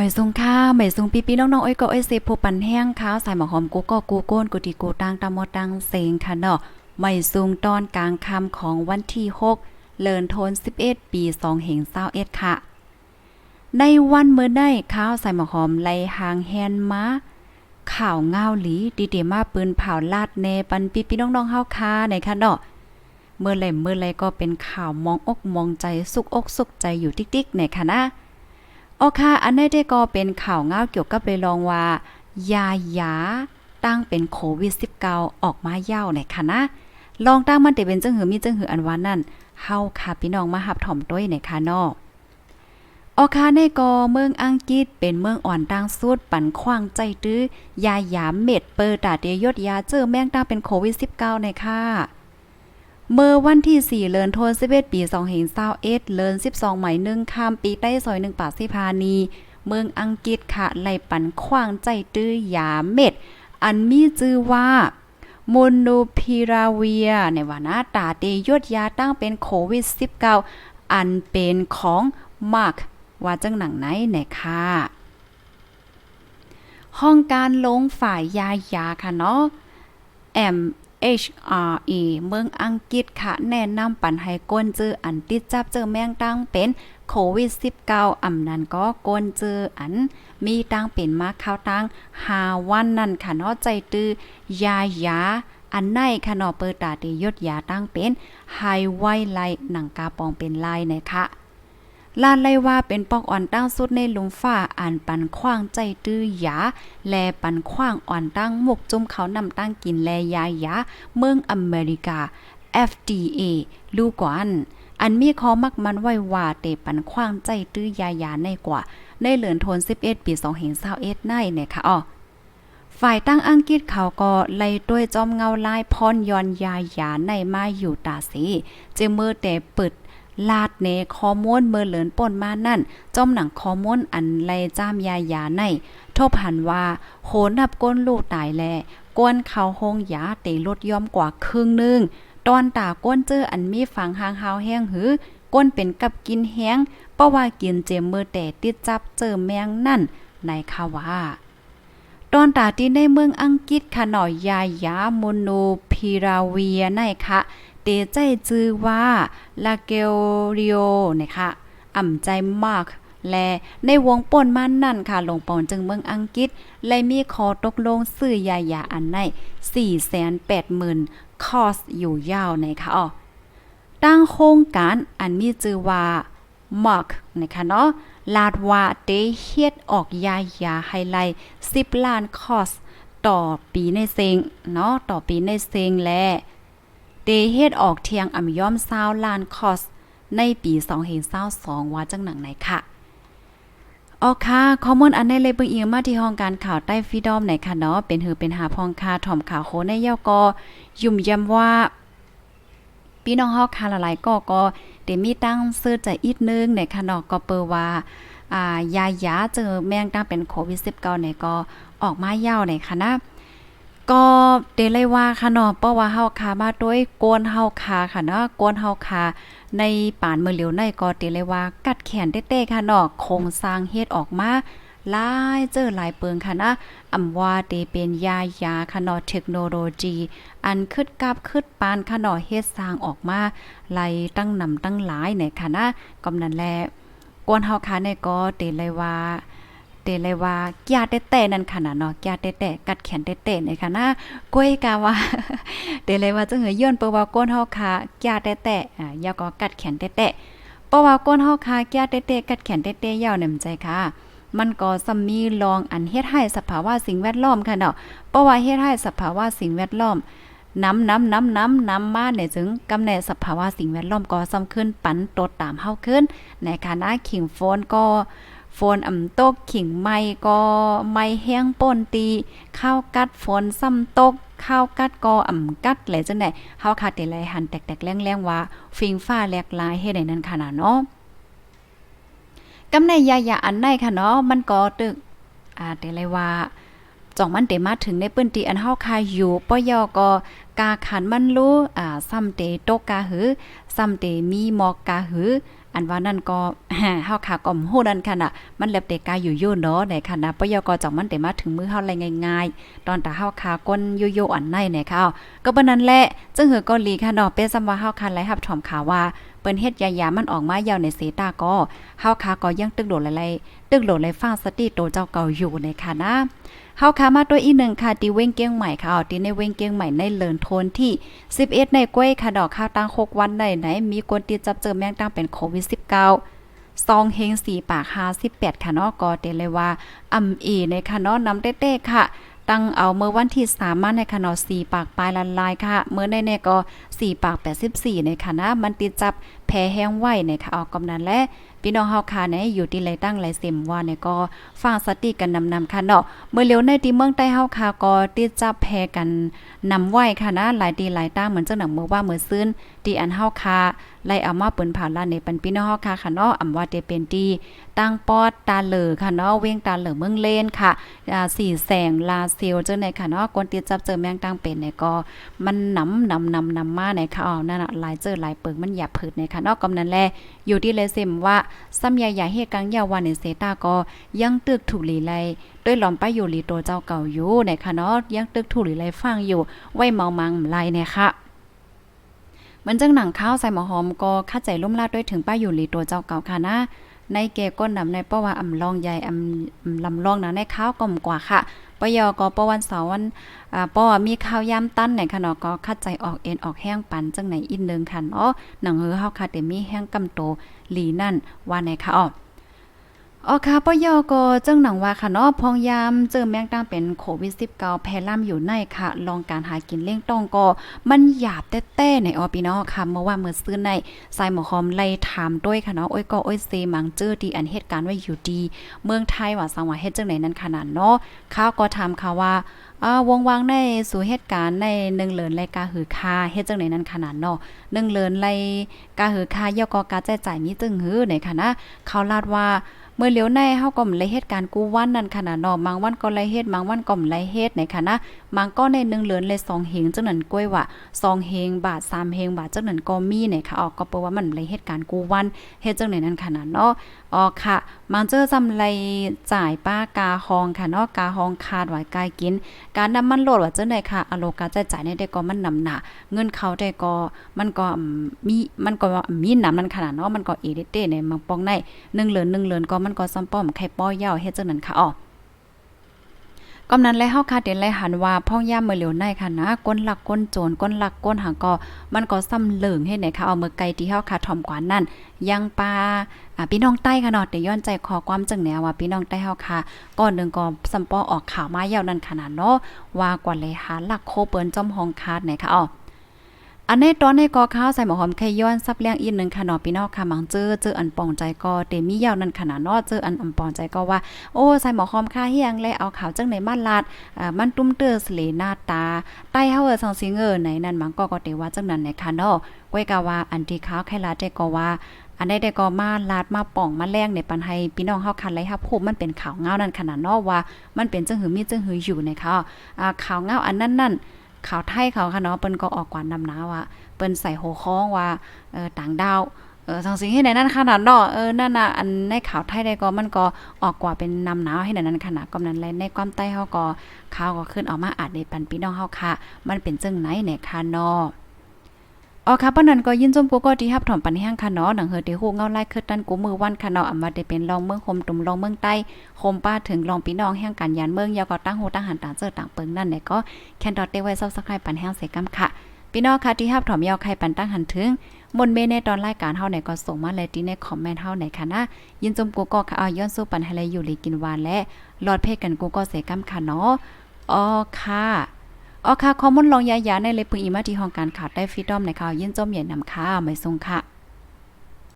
ไม่ทรงค่าไม่ทรงปีปีน้องๆอ้อยก็อ้อยเซผู้ปันแห้งข้าวใส่หมอหอมกูก็กูโก้นกูตีกูตังตามมอตังเซงค่ะเนาะไม่ทรงตอนกลางค่ำของวันที่ 6เลินโทน 11 ปี2เหง21ค่ะ ในวันเมื่อได้ข้าวใส่หมอหอมไล่หางแฮนมาข่าวเงาหลีดีเดมาปืนเผาลาดแนปันปีปีน้องๆเฮาค่ะในค่ะเนาะเมื่อไหรเมื่อไหรก็เป็นข่าวมองอกมองใจสุกอกสุกใจอยู่ติ๊กๆในค่ะนะ โอค่ะ อันนี้ได้ก็เป็นข่าวเงาเกี่ยวกับเลยลองว่า ยาหยาตั้งเป็นโควิด -19 ออกมาเย่าในค่ะนะ ลองตั้งมันแต่เป็นจังหือมีจังหืออันวานั่นเฮาค่ะพี่น้องมาหับถ่อมด้วยในค่ะนอกออคาในกอเมืองอังกฤษเป็นเมืองอ่อนดังสุดปั่นขว้างใจตื้อ ยาหยามเม็ดเปิดตาเตยยดยาเจอแมงตั้งเป็นโควิด -19 ในค่ะ เมื่อวันที่ 4เลินโทน11ปี2เห็น21เอสเลิน12ไหมหนึ่งข้ามปีใต้ซอย1ป่าสิพานี เมืองอังกฤษค่ะไล่ปันขว้างใจตื้อยาเม็ด อันมีชื่อว่าโมโนพิราเวีย ในวานะตาเตยดยาตั้งเป็นโควิด 19 อันเป็นของมาร์คว่าจังหนังไหนไหนค่ะห้องการลงฝ่ายยายาค่ะเนาะ MHRA เมืองอังกฤษค่ะ แนะนำปันให้ก้นเจออันติดจับเจอแมงตั้งเป็นโควิด 19อำนั้นก็ก้นเจออัน มีตั้งเป็นมาข้าวตั้ง5วันนั่นค่ะเนาะใจตื้อยายาอันในค่ะเนาะเปิดตาติยดยาตั้งเป็นไฮไวไลหนังกาปองเป็นลายนะคะ ลานไลว่าเป็นปอกอ่อนตั้งสุดในลุมฟ้าอ่านปันขว้างใจตื้อยา แลปันขว้างอ่อนตั้งหมกจุ่มเขานำตั้งกินแลยายาเมืองอเมริกา FDA ลูกก่อนอันมีคอมักมันไว้ว่าเตปันขว้างใจตื้อยายาในกว่า ในเหลือนโทน 11 ปี2021ในเนี่ยค่ะอ้อฝ่ายตั้งอังกฤษเขาก็ไล่ด้วยจอมเงาลายพรยอนยายาในมาอยู่ตาสีเจมือแต่ปึด ลาดเนคอมวนเมื่อเหลินป่นมานั่นจอมหนังคอมวนอันไลจ้ามยายาในทบหันว่าโหนับก้นลูกตายแลก้นเขาหงยาเตลดย่อมกว่าครึ่งหนึงตอนตาก้นเจออันมีฝังหางหาวแห้งหือก้นเป็นกับกินแห้งเพราะว่ากินเจมมือแต่ติดจับเจอแมงนั่นในคาว่าตอนตาที่ในเมืองอังกฤษค่ะหน่อยยายาโมโนพิราเวียในค่ะ ตใจจื้อว่าลาเกลริโอนะคะอ่ำใจมากและในวงป่นมันนั่นค่ะลงปอนจึงเมืองอังกฤษและมีขอตกลงซื้อยายาอันใน480,000 คอสอยู่ยาวในค่ะอ๋อตั้งโครงการอันมีชื่อว่า Mark นะคะเนาะลาดว่าเตเฮ็ดออกยายาไฮไลท์10 ล้านคอส ต่อปีในเซงเนาะต่อปีในเซงและ เตเฮ็ดออกเทียงอ่ำย่อม20ล้านคอส ในปี2022ว่าจังหนังไหนค่ะออค่ะข้อมูลอันในเลยเบิ่งอีกมาที่ห้องการข่าวใต้ฟีดอมไหนค่ะเนาะเป็นหือเป็นหาพองคาถ่อมข่าวโคในยอกอยุ่มย้ำว่าพี่น้องเฮาค่ะหลายๆก็ก็ได้มีตั้งซื้อใจอีกนึงในค่ะเนาะก็เปิว่าอ่ายายาเจอแมงตั้งเป็นโควิด19เนี่ยก็ออกมายาวในค่ะนะ ก็เดเลยว่าค่ะเนาะเพราะว่าเฮาคามาด้วยโกนเฮาคาค่ะเนาะโกนเฮาคาในป่านเมือเหลียวในก็เดเลยว่ากัดแขนเต้ๆค่ะเนาะโครงสร้างเฮ็ดออกมาหลายเจอหลายเปิงค่ะนะอำว่าเดเป็นยายาค่ะเนาะเทคโนโลยี อันคึดกับคึดปานค่ะเนาะเฮ็ดสร้างออกมาไล่ตั้งนำตั้งหลายเนี่ยค่ะนะกำนั้นแลกวนเฮาคาเนี่ยก็เดเลยว่า เตเลยว่ากียาเต้ๆนั่นค่ะนะเนาะกียาเต้ๆกัดแขนเต้ๆนี่ค่ะนะก้อยกาว่าเตเลยว่าจังเหือย้อนเปว่าก้นเฮาค่ะกียาเต้ๆอ่ายาก็กัดแขนเต้ๆเพราะว่าก้นเฮาค่ะกียาเต้ๆกัดแขนเต้ๆยาวแหนมใจค่ะมันก็ซัมมีลองอันเฮ็ดให้สภาวะสิ่งแวดล้อมค่ะเนาะเพราะว่าเฮ็ดให้สภาวะสิ่งแวดล้อมน้ำน้ำน้ำน้ำน้ำมาเนี่ยจึงกำเนิดสภาวะสิ่งแวดล้อมก็ซ้ำขึ้น ปันตดตามเฮาขึ้น ในคณะขิงโฟนก็ โฟนอ่ำตกขิงไม้ก็ไม้แห้งป่นตีข้าวกัดฝนซ้ำตกข้าวกัดก็อ่ำกัดแหละจังได๋เฮาคาดแต่ไรหันแตกๆแรงๆว่าฟิงฟ้าแหลกลายเฮ็ดให้นั้นขนาดเนาะกำในยายาอันในค่ะเนาะมันก็ตึกอ่าแต่ไรว่าจ่องมันเตมาถึงในปื้นตีอันเฮาคาอยู่ปอยอก็กาขันมันรู้อ่าซ้ำเตโตกกาหือซ้ำเตมีหมอกกาหือ อันว่านั่นก็เฮาค่ะก็ฮู้นั่นค่ะน่ะมันแลบเตกายอยู่ยู่เนาะในค่ะนะปยกจังมันได้มาถึงมือเฮาไรง่ายๆ ตอนตาเฮาค่ะก้นยู่ๆอันในเนี่ยค่ะก็บ่นั้นแหละจึงเหือก็ลีค่ะเนาะเป็นซำว่าเฮาค่ะไลรับถอมขาว่าเปิ้นเฮ็ดยายามันออกมายาวในเสตาก็เฮาค่ะก็ยังตึกโดดหลายๆตึกโดดหลายฟ้าสติโตเจ้าเก่าอยู่ในค่ะนะ เฮาค่ะมาตัวอีกหนึ่งค่ะที่เว้งเกียงใหม่ค่ะที่ในเว้งเกียงใหม่ในเลินโทนที่ 11 ในก้วยค่ะดอกข้าวตั้ง6วันในไหน มีคนติดจับเจอแมงตั้งเป็นโควิด 19 ซองเฮง4ปาก58ค่ะเนาะก็เตเลยว่าอำเอในค่ะเนาะนำเต้ๆค่ะ ตั้งเอาเมื่อวันที่3มาในค่ะเนาะ4ปากปลายละลายค่ะ เมื่อในเนี่ยก็4ปาก84ในค่ะนะมันติดจับ แพ้แห้งไหว้ในค่ะออกกำนันและพี่น้องเฮาค่ะเนี่ยอยู่ที่ไรตั้งไรเสมว่าเนี่ยก็ฟังสติกันนำนำค่ะเนาะเมื่อเร็วในที่เมืองใต้เฮาค่ะก็ติดจับแพ้กันนำไหวค่ะนะหลายดีหลายตั้งเหมือนเจังหนังเมื่อว่าเมื่อซื้นที่อันเฮาค่ะไล่เอามาปิ้นผ่านลานในปันพี่น้องเฮาค่ะค่ะเนาะอำว่าเตเป็นที่ตั้งปอดตาเหลือค่ะเนาะเว้งตาเหลือเมืองเลนค่ะอ่าสี่แสงลาเซียวจังไหนค่ะเนาะคนติดจับเจอแมงตั้งเป็นเนี่ยก็มันนำนำนำนำมาในค่ะอ๋อนั่นน่ะหลายเจอหลายเปิงมันหยาบผืดในค่ะะนอกกำนั้นแลอยู่ที่เลเซมว่าซ้ำยาใหญ่เฮกังยาวันในเซตาก็ยังตึกถูกหลีไลด้วยหลอมป้าอยู่หลีตัวเจ้าเก่าอยู่ในค่ะเนาะยังตึกถูกหลีไลฟังอยู่ไว้เมามังไลเนี่ยค่ะเหมือนจังหนังข้าวใส่หมอหอมก็คัดใจลุ่มลาดด้วยถึงป้าอยู่หลีตัวเจ้าเก่าค่ะนะ ในเกก้นนำในเพราะว่าอำลองใหญ่อำลำลองนะในข้าวก่อมกว่าค่ะปยก็ปวันเสาร์วันอ่าปอมีข้าวยาตั้นในค่ะเนาะก็คัดใจออกเอ็นออกแห้งปันจังไหนอินเนึงค่ะเนาะหนังเฮือเฮาค่ะแต่มีแห้งกำโตหลีนั่นว่าในค่ะอ๋อ อ๋อค่ะปยอก็จังหนังว่าค่ะเนาะพองยามเจอแมงตั้งเป็นโควิด 19 แพร่ล่ํอยู่ในค่ะ ลองการหากินเลี้ยงต้องก็มันหยาบแต้ๆในออพี่น้องค่ะ เมื่อว่าเมื่อซื้อในสายหมอหอมไล่ถามด้วยค่ะเนาะโอ้ยก็โอ้ยเซมังเจอดีอันเหตุการณ์ไว้อยู่ดี เมืองไทยว่าสังว่าเฮ็ดจังไหนนั้นขนาดเนาะข้าวก็ถามค่ะว่าอ่าวงวางในสู่เหตุการณ์ในหนึ่งเลินรายการหือคาเฮ็ดจังไหนนั้นขนาดเนาะหนึ่งเลินรายการหือคายอกอกาแจ้จ่ายมีจึงหือในค่ะนะเขาลาดว่า เมื่อเลี้ยวในเฮาก็มไลเฮ็ดการกู้วันนั่นขนาดเนาะบางวันก็ไลเฮ็ดบางวันก็มไลเฮ็ดในค่ะนะบางก็ในหนึ่งเหลือนเลย2เฮงจังนั้นก้วยว่า2เฮงบาท3เฮงบาทจังนั้นก็มีในค่ะออกก็เปว่ามันไลเฮ็ดการกู้วันเฮ็ดจังไหนนั่นขนาดเนาะอ๋อค่ะ มันเจอจำไรจ่ายป้ากาฮองค่ะนอกกาฮองคาดไว้กายกิน การนำมันโหลดว่าเจ้าไหนค่ะอโลกาจะจ่ายในได้ก็มันนำหนาเงินเขาได้ก็มันก็มีมันก็มีนำนั้นขนาดเนาะมันก็เอเดเตในมังปองใน1เหลือน1เหลือนก็มันก็ซ้ำป้อมไข่ป้อยาวเฮ็ดจังนั้นค่ะอ๋อ กำนั้นไล่เฮาคาเด่นไล่หันว่าพ่องย่ามเมื่อเหลียวในค่ะนะก้นหลักก้นโจรก้นหลักก้นหางก็มันก็ซ้ำเหลิงให้ไหนค่ะเอาเมื่อไกลที่เฮาคาถ่อมกว่านั่นยังปลาพี่น้องใต้ค่ะเนาะแต่ย้อนใจขอความจังแนวว่าพี่น้องใต้เฮาค่ะก่อนหนึ่งก็สัมปอออกข่าวมายาวนั่นขนาดเนาะว่ากว่าเลยหาหลักโคเปิ้นจอมหองคาดไหนค่ะอ๋อ อันในตอนในกอข้าวใส่หมอหอมไข่ย้อนซับเลี้ยงอีกนึงค่ะเนาะพี่นองค่ะมังเจอเจออันปองใจก็เตมียาวนั่นขนาดนาะเจออันอำปองใจก็ว่าโอ้ใส่หมอหอมค่าเฮียงและเอาข่าวจังไหนมาลาดอ่ามันตุ้มเตอสเลหน้าตาใต้เฮาเออสังสิงเออไหนนั่นมังก็ก็เตว่าจังนั้นในค่ะนาะก้อยกะว่าอันที่ขาวไข่ลาดได้ก็ว่าอันใดได้ก็มาลาดมาป่องมาแรงในปันให้พี่น้องเฮาคันไรครับผมมันเป็นข่าวเงานั่นขนาดนาะว่า มันเป็นจังหือมีจังหืออยู่ในค่ะอ่าข่าวเงาอันนั้นนั่น ข่าวไทยเขาค่ะเนาะเปิ้นก็ออกกว่านำหนาว่าเปิ้นใส่หัวค้องว่าเออต่างดาวเออสังสิงให้ไหนนั่นขนาดเนาะเออนั่นน่ะอันในข่าวไทยได้ก็มันก็ออกกว่าเป็นนำหนาวให้ไหนนั้นขนาดก็นั้นแลในความใต้เฮาก็ข่าวก็ขึ้นออกมาอาจได้ปันพี่น้องเฮาค่ะ มันเป็นจังไหนเนค่ะเนาะ อ๋อค่ะปานันก็ยินจมกูก็ที่รับถอมปันแห้งค่ะเนาะหนังเฮอเตฮู้เงาไล่คือตันกูมือวันค่ะเนาะอำมาได้เป็นรองเมืองคมตุ่มรองเมืองใต้คมป้าถึงรองพี่น้องแห่งการยานเมืองยาวก็ตั้งโหตั้งหันต่างเจอต่างเปิงนั่นเนี่ยก็แคนดอทเตไว้ Subscribe ปันแห้งเสกำค่ะพี่น้องค่ะที่รับถอมยาวใครปันตั้งหันถึงมนเมในตอนรายการเฮาไหนก็ส่งมาเลยที่ในคอมเมนต์เฮาไหนค่ะนะยินจมกูก็ค่ะเอาย้อนสู้ปันให้เลยอยู่ลีกินวานและหลอดเพศกันกูก็เสกำค่ะเนาะอ๋อค่ะ ออค่ะคอมมอนลองยายาในเลปึงอีมาที่ห้องการข่าวได้ฟรีดอมในข่าวยินจมใหญ่นำค่ะไม่ทรงค่ะ